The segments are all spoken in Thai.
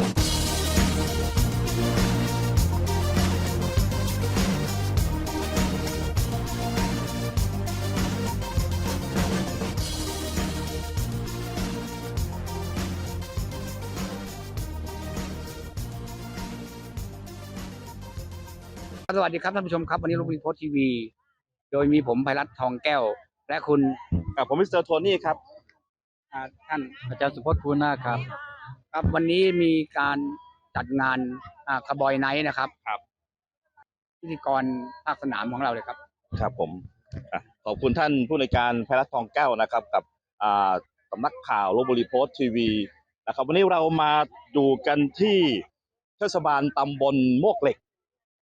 สวัสดีครับท่านผู้ชมครับวันนี้ลูกรีโพสทีวี โดยมีผมไพรัตน์ทองแก้ว และคุณกับผมมิสเตอร์โทนี่ครับอ่าท่านอาจารย์สุพจน์ภูนาครับ ครับวันนี้มีการจัดงานอ่าคาร์บอยไนท์นะครับครับ พิธีกรภาคสนามของเราเลยครับ ครับผมอะขอบคุณท่านผู้ในวยการไพรัตน์ทองแก้วนะครับ กับอ่าสำนักข่าวโลบุรีโพสต์ทีวีนะครับ วันนี้เรามาดูกันที่เทศบาลตำบลมวกเหล็ก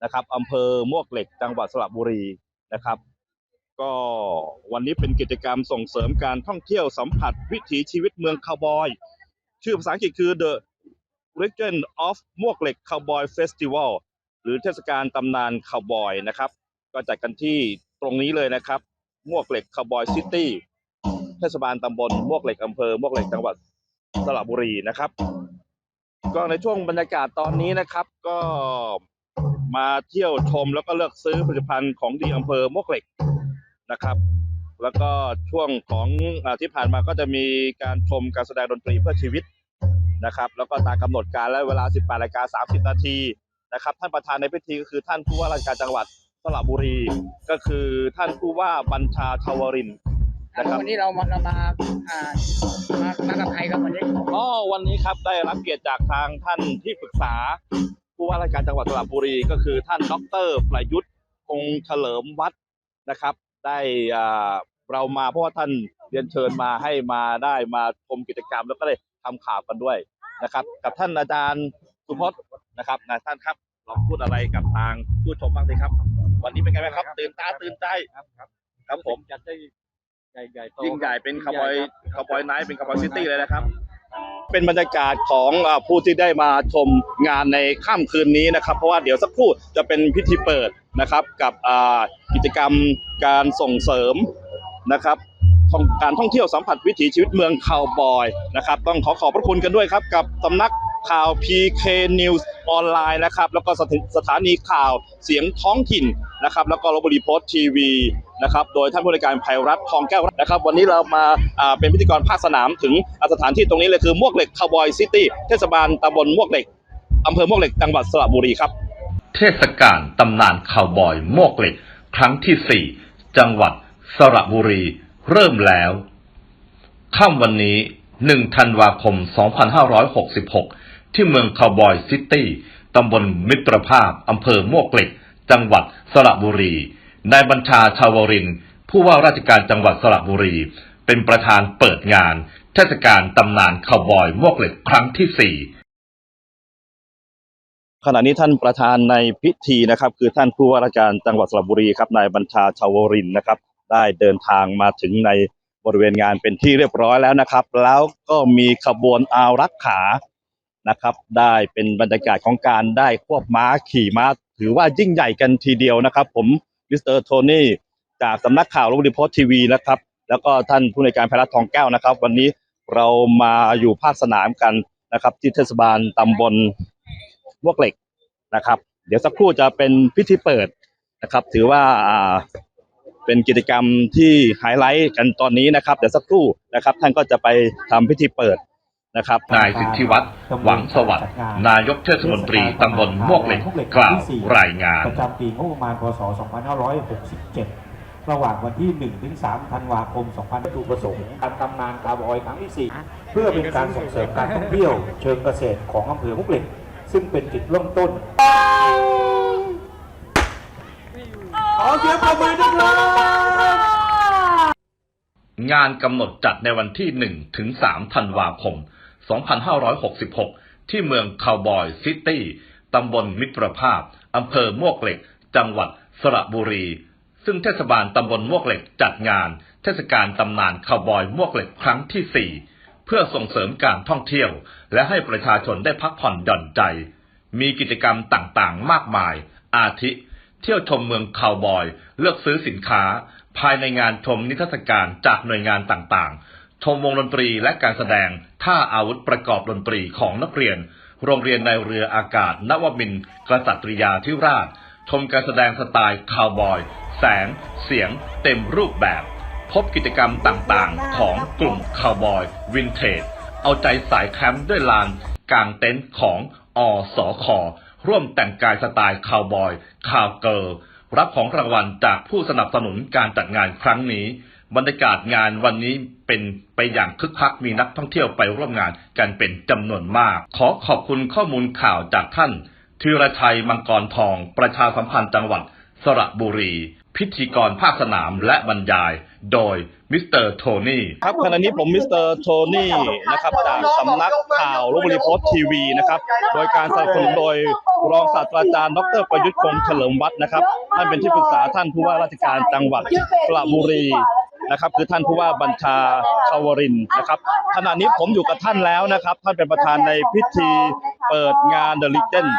นะครับอำเภอมวกเหล็ก จังหวัดสระบุรีนะครับ ก็วันนี้เป็นกิจกรรมส่งเสริมการท่องเที่ยวสัมผัสวิถีชีวิตเมืองคาวบอย ชื่อภาษาอังกฤษคือ The Legend of มวกเหล็ก Cowboy Festival หรือเทศกาลตำนานคาวบอยนะครับ ก็จัดกันที่ตรงนี้เลยนะครับ มวกเหล็กคาวบอยซิตี้เทศบาลตำบลมวกเหล็กอำเภอมวกเหล็กจังหวัดสระบุรีนะครับ ก็ในช่วงบรรยากาศตอนนี้นะครับ ก็มาเที่ยวชมแล้วก็เลือกซื้อผลิตภัณฑ์ของดีอำเภอมวกเหล็กนะครับ แล้วก็ช่วงของอที่ผ่านมาก็จะมีการชมการแสดงดนตรีเพื่อชีวิต นะครับ แล้วก็ตามกำหนดการและเวลา 18นาฬิกา30 นาทีนะครับ ท่านประธานในพิธีก็คือท่านผู้ว่าราชการจังหวัดสระบุรี ก็คือท่านผู้ว่าบัญชาชาวรินทร์นะครับวันนี้เรามาเรามาอ่ามามากับใครครับวันนี้ก็วันนี้ครับได้รับเกียรติจากทางท่านที่ปรึกษา ผู้ว่าราชการจังหวัดสระบุรี ก็คือท่านดรประยุทธ์คงเฉลิมวัฒน์นะครับ ได้อ่าเรามาเพราะว่าท่านเรียนเชิญมาให้มาได้มาชมกิจกรรมแล้วก็ได้ ทำข่าวกันด้วยนะครับ กับท่านอาจารย์สุพจน์นะครับนะท่านครับลองพูดอะไรกับทางผู้ชมบ้างสิครับ วันนี้เป็นไงบ้างครับ ตื่นตาตื่นใจครับครับครับผมจัดได้ใหญ่ใหญ่โตยิ่งใหญ่เป็นคาร์บอยยิ่งใหญ่คาร์บอยไนท์เป็นคาร์บอยซิตี้เลยนะครับเป็นบรรยากาศของอ่าผู้ที่ได้มาชมงานในค่ำคืนนี้นะครับ เพราะว่าเดี๋ยวสักครู่จะเป็นพิธีเปิดนะครับกับอ่ากิจกรรมการส่งเสริมนะครับท่อง การท่องเที่ยวสัมผัสวิถีชีวิตเมืองคาวบอยนะครับ ต้องขอขอบพระคุณกันด้วยครับกับสำนักข่าว PK News ออนไลน์นะครับ แล้วก็สถานีข่าวเสียงท้องถิ่นนะครับ แล้วก็ลบบุรีโพสต์ทีวีนะครับ โดยท่านผู้ในวยการภัยรัฐทองแก้วนะครับ วันนี้เรามาเป็นพิธีกรภาคสนามถึงอ่าสถานที่ตรงนี้เลยคือมวกเหล็กคาวบอยซิตี้เทศบาลตำบลมวกเหล็กอำเภอมวกเหล็กจังหวัดสระบุรีครับ เทศกาลตำนานข่าวบอยมวกเหล็ก ครั้งที่ 4 จังหวัดสระบุรี เริ่มแล้วค่ำวันนี้ 1 ธันวาคม 2566 ที่เมืองข่าวบอยซิตี้ ตำบลมิตรภาพ อำเภอมวกเหล็ก จังหวัดสระบุรี นายบัญชาชาวริน ผู้ว่าราชการจังหวัดสระบุรี เป็นประธานเปิดงาน เทศกาลตำนานข่าวบอยมวกเหล็กครั้งที่ 4ขณะนี้ท่านประธานในพิธีนะครับ คือท่านผู้ว่าราชการจังหวัดสระบุรีครับนายบัญชาชาวรินนะครับ ได้เดินทางมาถึงในบริเวณงานเป็นที่เรียบร้อยแล้วนะครับ แล้วก็มีขบวนอารักขานะครับ ได้เป็นบรรยากาศของการได้ควบม้าขี่ม้า ถือว่ายิ่งใหญ่กันทีเดียวนะครับ ผมมิสเตอร์โทนี่จากสำนักข่าวลบบุรีโพสต์ทีวีนะครับ แล้วก็ท่านผู้ในการพรัฐทองแก้วนะครับ วันนี้เรามาอยู่ภาคสนามกันนะครับ ที่เทศบาลตำบลมวกเหล็กนะครับ เดี๋ยวสักครู่จะเป็นพิธีเปิดนะครับ ถือว่า เป็นกิจกรรมที่ไฮไลท์กันตอนนี้นะครับเดี๋ยวสักครู่นะครับ ท่านก็จะไปทำพิธีเปิดนะครับ นายสิทธิวัฒน์หวังสวัสดิ์นายกเทศมนตรีตำบลมวกเหล็กกล่าวรายงานประจำปีงบประมาณพศ 2567 ระหว่างวันที่ 1 ถึง 3 ธันวาคม 2000วัตถุประสงค์การตำนานคาร์บอยครั้งที่ 4 เพื่อเป็นการส่งเสริมการท่องเที่ยว เชิงเกษตรของอำเภอมุกเหล็ก ซึ่งเป็นจุดเริ่มต้น ขอเสียงปรบมือด้วยครับ งานกำหนดจัดในวันที่ 1 ถึง 3 ธันวาคม 2566 ที่เมืองคาวบอยซิตี้ ตำบลมิตรภาพ อำเภอมวกเหล็ก จังหวัดสระบุรี ซึ่งเทศบาลตำบลมวกเหล็กจัดงาน เทศกาลตำนานคาวบอยมวกเหล็กครั้งที่ 4 เพื่อส่งเสริมการท่องเที่ยว และให้ประชาชนได้พักผ่อนหย่อนใจ มีกิจกรรมต่างๆ มากมาย อาทิ เที่ยวชมเมืองคาวบอย เลือกซื้อสินค้า ภายในงานชมนิทรรศการจากหน่วยงานต่างๆ ชมวงดนตรีและการแสดงท่าอาวุธประกอบดนตรีของนักเรียน โรงเรียนในเรืออากาศนวมินกษัตริยาธิราช ชมการแสดงสไตล์คาวบอย แสง เสียง เต็มรูปแบบ พบกิจกรรมต่างๆ ของกลุ่มคาวบอยวินเทจเอาใจสายแคมป์ด้วยลานกลางเต็นท์ของอสอค ร่วมแต่งกายสไตล์คาวบอยคาวเกิร์ลรับของรางวัลจากผู้สนับสนุนการจัดงานครั้งนี้ บรรยากาศงานวันนี้เป็นไปอย่างคึกคักมีนักท่องเที่ยวไปร่วมงานกันเป็นจำนวนมาก ขอขอบคุณข้อมูลข่าวจากท่านธีรชัยมังกรทอง ประชาสัมพันธ์จังหวัด สระบุรี พิธีกรภาคสนามและบรรยาย โดย มิสเตอร์โทนี่ครับขณะนี้ผมมิสเตอร์โทนี่นะครับจากสำนักข่าวลบบุรีโพสต์ทีวีนะครับโดยการสนับสนุนโดยรองศาสตราจารย์ดรประยุทธ์คงเฉลิมวัฒน์นะครับท่านเป็นที่ปรึกษาท่านผู้ว่าราชการจังหวัดสระบุรี นะครับ คือท่านผู้ว่าบัญชาชาวรินนะครับขณะนี้ผมอยู่กับท่านแล้วนะครับ ท่านเป็นประธานในพิธีเปิดงาน The Legend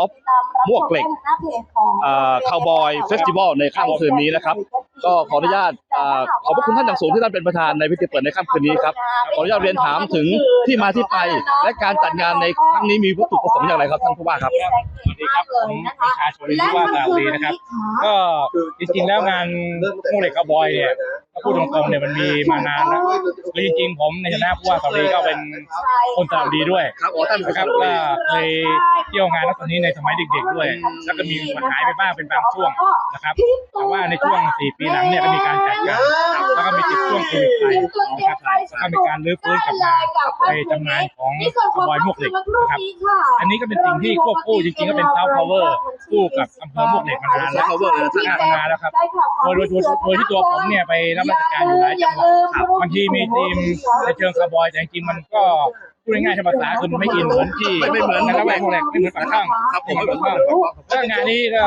of มวกเหล็กคาวบอยเฟสติวัลในค่ำคืนนี้นะครับ ก็ขออนุญาตขอบพระคุณท่านอย่างสูงที่ท่านเป็นประธานในพิธีเปิดในค่ำคืนนี้ครับขออนุญาตเรียนถามถึงที่มาที่ไป และการจัดงานในครั้งนี้มีวัตถุประสงค์อย่างไรครับท่านผู้ว่าครับสวัสดีครับผมประชาชนที่ว่าสระบุรีนะครับ ก็จริงๆแล้วงานโมเหล็กกระบอยเนี่ย พูดตรงๆเนี่ยมันมีมานานแล้วคือจริงๆผมในฐานะผู้ว่าสระบุรีก็เป็นคนสระบุรีด้วยครับอ๋อท่านนะครับก็เคยเที่ยวงานลักษณะนี้ในสมัยเด็ก ๆ ด้วย แล้วก็มีหายไปบ้างเป็นบางช่วงนะครับแต่ว่าในช่วง 4 ปีหลังเนี่ยก็มีการจัดการแล้วก็มีติดช่วงโควิดไปนะครับแล้วก็มีการรื้อฟื้นกลับมาไปจำหน่ายของกระบอยมวกเหล็กนะครับอันนี้ก็เป็นสิ่งที่ควบคู่จริงๆก็เป็นซาวพาวเวอร์คู่กับอำเภอมวกเหล็กมานานแล้ว cover เลยนะท่านมานานแล้วครับโดยโดยโดยโดยที่ตัวผมเนี่ยไปรับราชการอยู่หลายจังหวัดบางทีมีทีมในเชิงคาร์บอยแต่จริงๆมันก็ พูดง่ายๆธรรมศาสตร์คือมันไม่อินเหมือนที่ไม่ไม่เหมือนในละแวกมวกเหล็กไม่เหมือนปากช่องครับผมไม่เหมือนปากช่องแล้วงานนี้ก็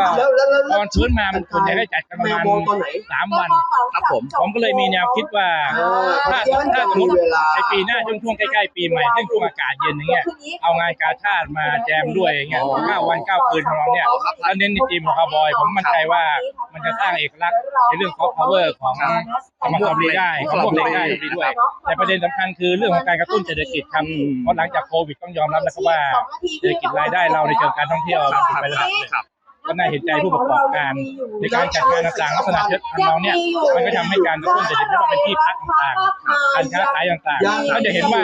ตอนชื้นมามันส่วนใหญ่ก็จัดกันประมาณสามวันครับผมผมก็เลยมีแนวคิดว่าถ้าถ้าสมมติในปีหน้าช่วงช่วงใกล้ๆปีใหม่ซึ่งช่วงอากาศเย็นอย่างเงี้ยเอางานกาชาติมาแจมด้วยอย่างเงี้ยเก้าวันเก้าคืนของเราเนี่ยแล้วเน้นในทีมของคาร์บอย ผมมั่นใจว่ามันจะสร้างเอกลักษณ์ในเรื่องของ power ของธรรมศาสตร์ได้ของพวกเล็กได้ด้วยแต่ประเด็นสำคัญคือเรื่องของการกระตุ้นเศรษฐกิจครับเพราะหลังจากโควิดต้องยอมรับนะครับว่าเศรษฐกิจรายได้เราในเชิงการท่องเที่ยวมันติดไประดับหนึ่งก็น่าเห็นใจผู้ประกอบการในการจัดงานต่างๆลักษณะเช่นทำนองเนี่ยมันก็ทำให้การกระตุ้นเศรษฐกิจไม่ว่าเป็นที่พักต่างๆการค้าขายต่างๆก็จะเห็นว่า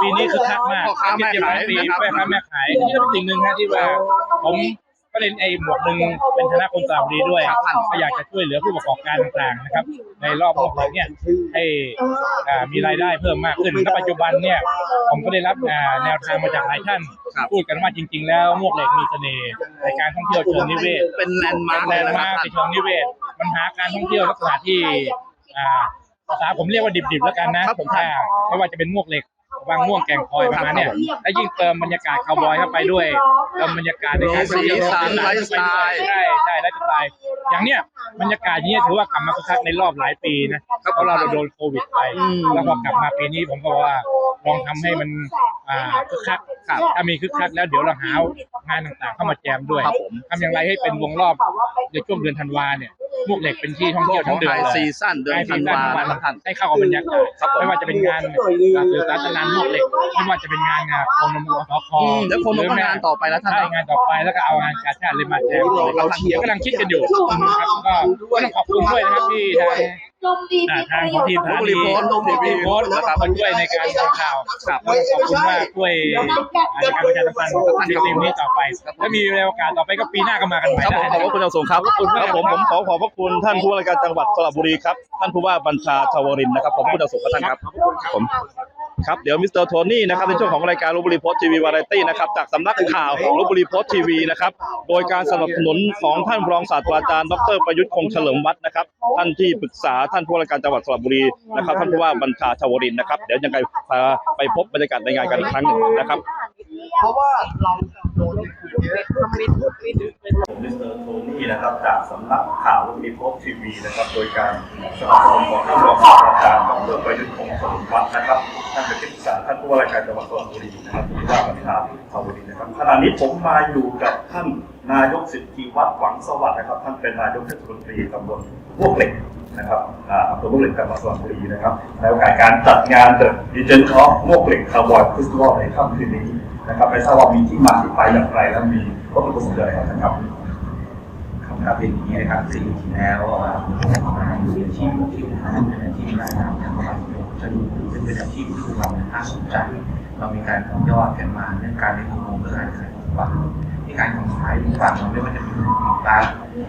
ปีนี้คือคักมากพ่อค้าแม่ขายปีนะครับแม่ค้าแม่ขายนี่ก็เป็นสิ่งหนึ่งนะที่ว่าผม ก็เล่นไอ้หมวกหนึ่งเป็นคณะคนสาวดีด้วยก็อยากจะช่วยเหลือผู้ประกอบการต่างๆนะครับ ในรอบโลกเราเนี่ยให้อ่ามีรายได้เพิ่มมากขึ้นณปัจจุบันเนี่ยผมก็ได้รับอ่าแนวทางมาจากหลายท่าน พูดกันว่าจริง ๆ แล้วมวกเหล็กมีเสน่ห์ในการท่องเที่ยวเชิงนิเวศ เป็นแลนด์มาร์คแลเลยนด์นะคมารับร์คในเชิงนิเวศมันหาการท่องเที่ยวลักษณะที่อ่าภาษาผมเรียกว่าดิบๆแล้วกันนะครับผมอ่าไม่ว่าจะเป็นมวกเหล็ก บางม่วงแก่งคอยประมาณเนี่ยและยิ่งเติมบรรยากาศคาวบอยเข้าไปด้วยเติมบรรยากาศในการท่องเที่ยวสีสันไลฟ์สไตล์ใช่ใช่ไลฟ์สไตล์อย่างเนี้ยบรรยากาศอย่างนี้ยถือว่ากลับมาคึกคักในรอบหลายปีนะเพราะเราโดนโควิดไปอืมแล้วพอกลับมาปีนี้ผมก็ว่าลองทำให้มันอ่าคึกคักถ้ามีคึกคักแล้วเดี๋ยวเราหางานต่างๆ เข้ามาแจมด้วยครับผมทำอย่างไรให้เป็นวงรอบในช่วงเดือนธันวาเนี่ยมวกเหล็กเป็นที่ท่องช่วเที่งยวขอทั้งงเดืไฮอนเลยซีซั่นเดือนธันวานะครับท่านให้เข้ากับบรรยากาศครับผมไม่ว่าจะเป็นงานสื่อสารตำนานมวกเหล็กไม่ว่าจะเป็นงานงานโคนมอสคอืมเดี๋ยวคนลงมางานต่อไปนะท่านใช่งานต่อไปแล้วก็เอางานกาชาติเลยมาแจมด้วยเราเดี๋ยวกำลังคิดกันอยู่นะครับก็ก็ต้องขอบคุณด้วยนะครับที่ทางอ่าทางของทีมสถานีลพบุรีโพสต์ลพบุรีโพสต์นะครับมาช่วยในการทำข่าวครับแล้วก็ขอบคุณมากช่วยในการประชาสัมพันธ์ในทีมนี้ต่อไปถ้ามีโอกาสต่อไปก็ปีหน้าก็มากันใหม่ครับผมได้ขอบพระคุณอย่างสูงครับครับผมผมขอขอบพระคุณท่านผู้ว่าราชการจังหวัดสระบุรีครับท่านผู้ว่าบัญชาชาวรินทร์นะครับผมผู้ดาวสุขท่านครับผม ครับเดี๋ยวมิสเตอร์โทนี่นะครับในช่วงของรายการลบบุรีโพสทีวีวาไรตี้นะครับจากสำนักข่าวลบบุรีโพสทีวีนะครับโดยการสนับสนุนของท่านรองศาสตราจารย์ดรประยุทธ์คงเฉลิมวัฒน์นะครับท่านที่ปรึกษาท่านผู้ว่าราชการจังหวัดสระบุรีนะครับท่านผู้ว่าบัญชาชาวรินนะครับเดี๋ยวยังไงไปพบบรรยากาศในงานกันอีกครั้งหนึ่งนะครับ เพราะว่าเราโดนเยอะทำมิดมิดผมมิสเตอร์โทนี่นะครับจากสำนักข่าวลูกนิโพสทีวีนะครับ โดยการสนับสนุนของท่านรองศาสตราจารย์ดรประยุทธ์คงสมวัฒน์นะครับท่านเป็นที่ปรึกษาท่านผู้ว่าราชการจังหวัดสระบุรีนะครับผู้ว่าการชาชาวบุรีนะครับขณะนี้ผมมาอยู่กับท่านนายกสิทธิวัฒน์หวังสวัสดิ์นะครับ ท่านเป็นนายกเทศมนตรีตำบลพวกเหล็กนะครับอำเภอมวกเหล็กจังหวัดสระบุรีนะครับในโอกาสการจัดงาน The Legend of มวกเหล็กคาร์บอยฟิสติวัลในค่ำคืนนี้ นะครับไม่ทราบว่ามีที่มาที่ไปอย่างไรและมีวัตถุประสงค์อะไรนะครับครับเป็นอย่างนี้นะครับสี่ปีที่แล้วอ่าผมาอยู่อาชีพที่ทำเป็นอาชีพรายได้นะครับจะดูเป็นอาชีพที่เราน่าสนใจ เรามีการต่อยอดกันมาเรื่องการเลี้ยงดูเรื่องการขายของฝากในการของขายของฝากเราไม่ว่าจะเป็นสินค้า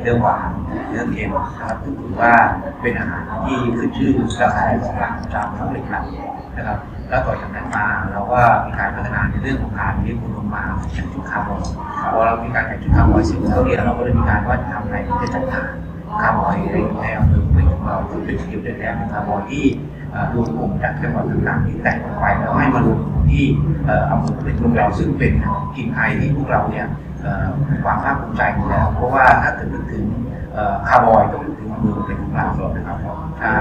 เรื่องหวานเรื่องเค็มนะครับถือว่าเป็นอาหารที่ขึ้นชื่อและขายของหลักของเจ้าทั้งเลยครับ นะครับ แล้วต่อจากนั้นมาเราก็มีการพัฒนาในเรื่องของการเลี้ยงดูนมมาอย่งชุดคาร์บอนพอเรามีการแข่งชุดคาร์บอนเสร็จแล้วเนี่ยเราก็เลยมีการว่าจะทำอะไรที่จะจัดการคาร์บอนในในอำเภอเป็นของเราซึ่เป็นสกิลเดนแลนด์คาร์บอนที่รวมกลุ่มจากจังหวัดต่างๆที่แตกออกไปแล้วให้มารวมที่อำเภอเป็นของเราซึ่งเป็นทีมไทยที่พวกเราเนี่ยความภาคภูมิใจอยู่แล้ว เพราะว่าถ้าเกิดนึกถึง คาร์บอยต้องนึกถึงอำเภอเป็นของเรานะครับใช่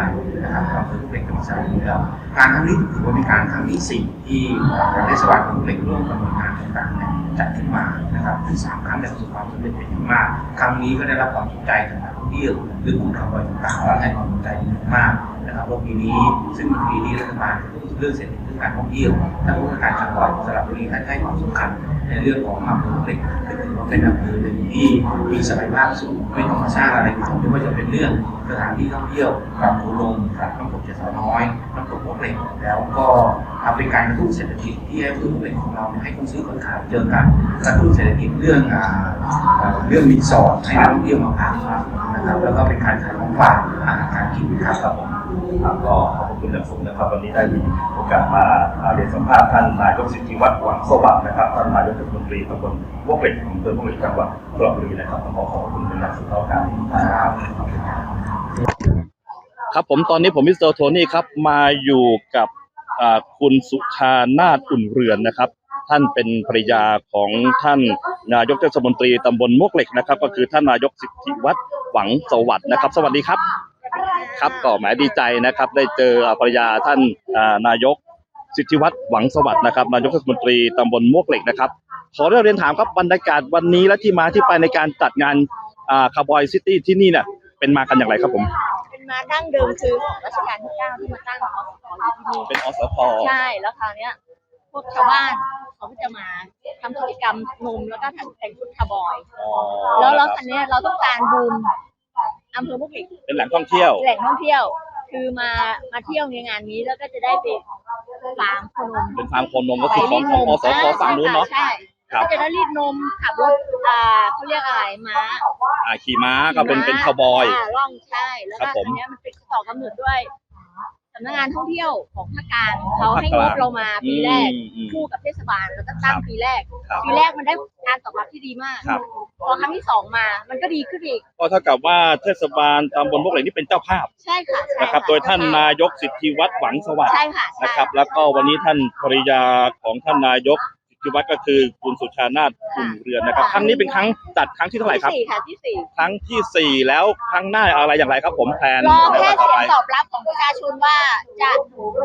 นะครับอำเภอเป็นของเราอยู่แล้วการครั้งนี้ถือว่าเป็นการครั้งที่สี่ที่ทางเทศบาลของเปล่งร่วมกับหน่วยงานต่างๆเนี่ยจัดขึ้นมานะครับถึงสามครั้งแต่ประสบความสำเร็จเป็นอย่างมาก ครั้งนี้ก็ได้รับความสนใจจากนักท่องเที่ยวหรือกลุ่มคาร์บอยต่างๆและให้ความสนใจเป็นอย่างมากนะครับว่าปีนี้ซึ่งเป็นปีนี้รัฐบาลเรื่องเศรษฐกิจ การท่องเที่ยวท่านผู้ว่าการจังหวัดสระบุรีท่านให้ความสำคัญในเรื่องของอำเภอเล็กก็ถือว่าเป็นอำเภอหนึ่งที่มีศักยภาพสูงไม่ต้องมาสร้างอะไรใหม่ไม่ว่าจะเป็นเรื่องสถานที่ท่องเที่ยวกับโขลงกับน้ำตกเจสาน้อยน้ำตกพวกเหล็กแล้วก็ทำเป็นการกระตุ้นเศรษฐกิจที่ให้อำเภอพวกเหล็กของเราให้คนซื้อคนขายเจอกันกระตุ้นเศรษฐกิจเรื่องเรื่องรีสอร์ทให้นักท่องเที่ยวมาพักนะครับแล้วก็เป็นการขายของฝากอาหารการกินครับครับผม ครับก็ขอบคุณอย่างสูงนะครับ วันนี้ได้มีโอกาสมาเรียนสัมภาษณ์ท่านนายกสิทธิวัฒน์หวังสวัสดิ์นะครับท่านนายกเทศมนตรีตำบลมวกเหล็กอำเภอมวกเหล็กจังหวัดสระบุรีนะครับขอขอบคุณเป็นอย่างสูงเท่ากันครับครับผมตอนนี้ผมมิสเตอร์โทนี่ครับมาอยู่กับคุณสุชานาฏอุ่นเรือนนะครับ ท่านเป็นภรรยาของท่านนายกเทศมนตรีตำบลมวกเหล็กนะครับ ก็คือท่านนายกสิทธิวัฒน์หวังสวัสดิ์นะครับ สวัสดีครับ ครับก็แหมดีใจนะครับ ได้เจอภรรยาท่านอ่านายกสิทธิวัฒน์หวังสวัสดิ์นะครับนายกเทศมนตรีตำบลมวกเหล็กนะครับ ขอเรียนถามครับบรรยากาศวันนี้และที่มาที่ไปในการจัดงานอ่าคาร์บอยซิตี้ที่นี่เนี่ยเป็นมากันอย่างไรครับผม เป็นมาดั้งเดิมคือของรัชกาลที่เก้าที่มาตั้งอสพอยู่ที่นี่เป็นอสพใช่แล้วคราวเนี้ยพวกชาวบ้านเขาก็จะมาทำกิจกรรมนมแล้วก็ทำแต่งชุดคาร์บอยอ๋อแล้วแล้วนะคคัรับนนี้ยเราต้องการบูม อำเภอมุกเหล็กเป็นแหล่งท่องเที่ยว แหล่งท่องเที่ยว คือมามาเที่ยวในงานนี้แล้วก็จะได้ไปฟาร์มโคนมเป็นฟาร์มโคนมก็คือของของอสพฝั่งนู้นเนาะ ใช่ครับ ก็จะได้รีดนมขับรถอ่าเขาเรียกอะไรม้าอ่าขี่ม้าก็เป็นเป็นคาวบอยาล่องใช่แล้วครัก็บผม อันเนี้ยมันเป็นต่อกำเนิดด้วย สำนักงานท่องเที่ยวของภาคกลางเขาให้ภาคกงลางบเรามาปีแรกอืมอืมคู่กับเทศบาลแล้วก็ตั้งครับปีแรกครับปีแรกมันได้การตอบรับที่ดีมากครับพอครั้งที่สองมา มันก็ดีขึ้นอีกก็เท่ากับว่าเทศบาลตำบลมวกเหล็กนี่เป็นเจ้าภาพใช่ค่ะใช่นะครับะโดยท่านนายกสิทธิวัฒน์หวังสวัสดิ์ใช่ค่ะใช่นะครับ แล้วก็วันนี้ท่านภริยาของท่านนายกสิ ทธิวัฒน์ก็คือคุณสุชานาถอุ่นเรือนนะครับ ครั้งนี้เป็นครั้งจัดครั้งที่เท่าไหร่ครับ ที่สี่ค่ะที่สี่ครั้งที่สี่แล้วครั้งหน้าอะไรอย่างไรครับ ผมแพลนรอในแค่วันต่อเสียไปงตอบรับของประชาชนว่าจะ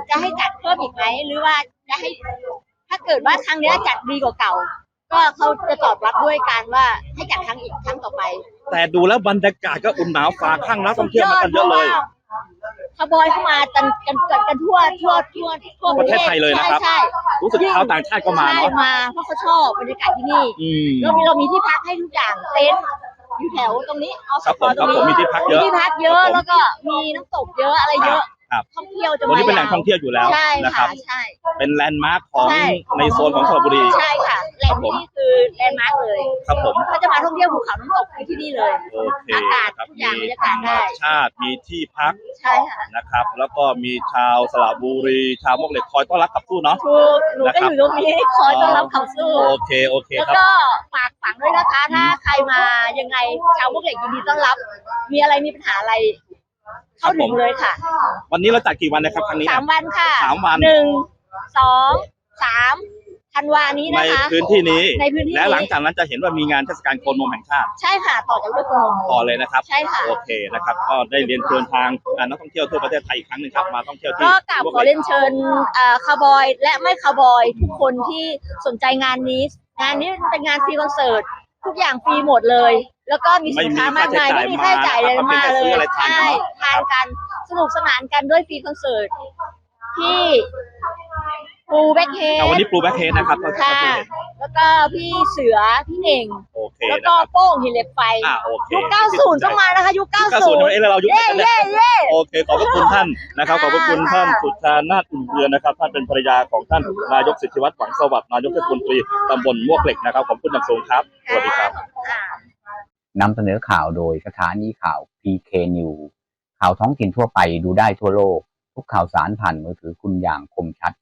จะให้จัดเพิ่มอีกไหมหรือว่าจะให้ ถ้าเกิดว่าครั้งเนี้ยจัดดีกว่าเก่า ก็เขาจะตอบรับด้วยการว่าให้จัดครั้งอีกครั้งต่อไปแต่ดูแล้วบรรยากาศก็อุ่นหนาวฟ้าข้างนักท่องเที่ยวมากันเยอะเลย ขบอยเข้ามากันกันกันกันทั่วทั่วทั่วทั่วประเทศไทยเลยนะครับใช่รู้สึกชาวต่างชาติก็มาใช่เนาะมาเพราะเขาชอบบรรยากาศที่นี่อืมเรามีเรามีที่พักให้ทุกอย่างเต็นท์อยู่แถวตรงนี้เอาครับผมตรงครับผมมีที่พักเยอะมีที่พักเยอะครับผม แล้วก็มีน้ำตกเยอะอะไรเยอะครับท่องเที่ยวจะวันมานี้เป็นแหล่งยาวท่องเที่ยวอยู่แล้วใช่นะครัค่ะบใช่ เป็นแลนด์มาร์คของใช่ ในโซนของสระบุรี ใช่ค่ะแหล่งที่นี่คือแล นด์มาร์กเลยครับผมถ้าจะมาท่องเที่ยวภูเขาน้ำตกคือที่นี่เลย โอเคอากาศครับทุกอย่างมีบรรยากาศได้ธรรมชาติมีที่พักใช่ค่ะนะครับ แล้วก็มีชาวสระบุรี ชาวมวกเหล็กคอยต้อนรับขับสู้เนาะ ถูกหนูก็อยู่ตรงนี้คอยต้อนรับเขาสู้ โอเคโอเคแล้วครับ ก็ฝากฝังด้วยนะคะ ถ้าใครมายังไงชาวพวกเหล็กยินดีต้อนรับ มีอะไรมีปัญหาอะไร เข้าถึงเลยค่ะวันนี้เราจัดกี่วันนะครับครั้งนี้สามวันค่ะสามวันหนึ่งสองสาม ธันวานี้ในนะคะ พื้นที่นี้ ในพื้นที่และหลังนี้จากนั้นจะเห็นว่ามีงานเทศกาลโคนมแห่งชาติ ใช่ค่ะ ต่อจากเรื่องขนม ต่อเลยนะครับ ใช่ค่ะ โอเคนะครับ ก็ได้เรียนเชิญทางอ่านักท่องเที่ยวทั่วประเทศไทยอีกครั้งหนึ่งครับ มาท่องเที่ยวที่ก็กราบมวกขอเหล็เรีกยนเชิญเอ่อคาร์บอยและไม่คาร์บอยทุกคนที่สนใจงานนี้ งานนี้เป็นงานฟรีคอนเสิร์ตทุกอย่างฟรีหมดเลย แล้วก็มีสินค้ามากมายไม่มีค่าใช้จ่ายเลยมาเลยใช่ใช่ทานกันสนุกสนานกันด้วยฟรีคอนเสิร์ตที่ ปูแบ็คเฮดเอาวันนี้ปลูแบ็คเฮดนะครับท่านค่ะผู้ชมแล้วก็พี่เสือ พี่เน่ง โอเคแล้วนะก็ครับโป้งหินเหล็กไฟ อ่าโอเคยุค 90 ต้องมานะคะ ยุคเก้าศูนย์90เอ้ยแล้วเรายุคเย่ไหนกันเนี่ยเย่เย่ โอเค ขอบพระคุณท่านนะครับ ขอบพระคุณท่านค่ะสุชานาถอุ่นเรือนนะครับ ท่านเป็นภรรยาของท่านนายกสิทธิวัฒน์หวังสวัสดิ์นายกเทศมนตรีตำบลมวกเหล็กนะครับ ขอบคุณอย่างสูงครับ สวัสดีครับ นำเสนอข่าวโดยสถานีข่าว PK News ข่าวท้องถิ่นทั่วไปดูได้ทั่วโลก ทุกข่าวสารผ่านมือถือคุณอย่างคมชัด